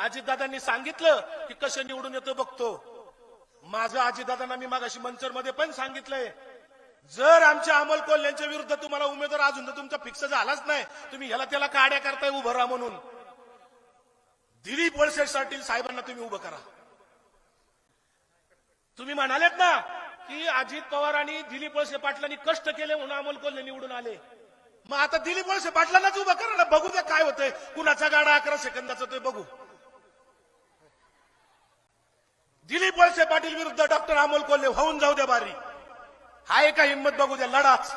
अजितदादांनी सांगितलं की कसं निवडून येतो बघतो. माझं अजितदादांना मी मागाशी मंचरमध्ये पण सांगितलंय. जर आमच्या अमोल यांच्या विरुद्ध तुम्हाला उमेदवार अजून तर तुमचा फिक्स झालाच नाही. तुम्ही ह्याला त्याला काड्या करताय उभं राहा म्हणून. दिलीप वळसेसाठी साहेबांना तुम्ही उभं करा. तुम्ही म्हणालेत ना की अजित पवार आणि दिलीप वळसे पाटलांनी कष्ट केले म्हणून अमोल कोल्हे निवडून आले. मग आता दिलीप वळसे पाटलांनाच उभं करा ना बघू द्या काय होतंय. कुणाचा गाडा अकरा सेकंदाचा ते बघू. दिलीप वळसे पाटील विरुद्ध डॉक्टर अमोल कोल्हे होऊन जाऊ द्या बारी. हाय का हिंमत बघू द्या लढाच.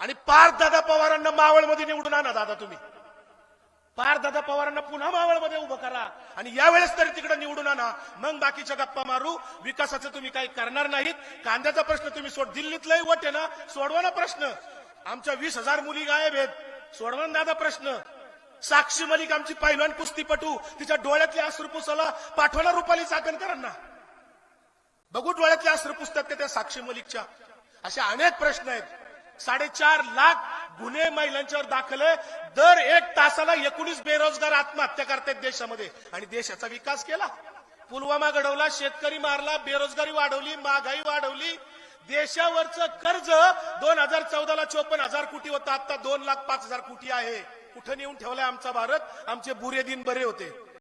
आणि पार्थ दादा पवारांना मावळमध्ये निवडून आणा दादा तुम्ही. पार दादा पवारांना पुन्हा मावळमध्ये उभं करा. आणि यावेळेस तरी तिकडे निवडून आणा. मग बाकीच्या गप्पा मारू. विकासाचं तुम्ही काही करणार नाहीत. कांद्याचा प्रश्न तुम्ही सोड. दिल्लीतलाही वट आहे ना. सोडवा ना प्रश्न. आमच्या वीस हजार मुली गायब आहेत. सोडवा ना दादा प्रश्न. साक्षी मलिक आमची पैलवान कुस्तीपटू. तिच्या डोळ्यातले अश्रू पुसाला पाठवा रुपाली चाकणकरांना बघू डोळ्यातले अश्रू पुसतात का त्या साक्षी मलिकच्या. असे अनेक प्रश्न आहेत. साडेचार लाख गुन्हे महिलांच्यावर दाखल आहे. दर एक तासाला एकोणीस बेरोजगार आत्महत्या करतायत देशामध्ये. आणि देशाचा विकास केला. पुलवामा घडवला शेतकरी मारला बेरोजगारी वाढवली महागाई वाढवली. देशावरचं कर्ज दोन हजार चौदाला चोपन्न हजार कोटी होतं. आता दोन लाख पाच हजार कोटी आहे. कुठं नेऊन ठेवलाय आमचा भारत? आमचे बुरे दिन बरे होते.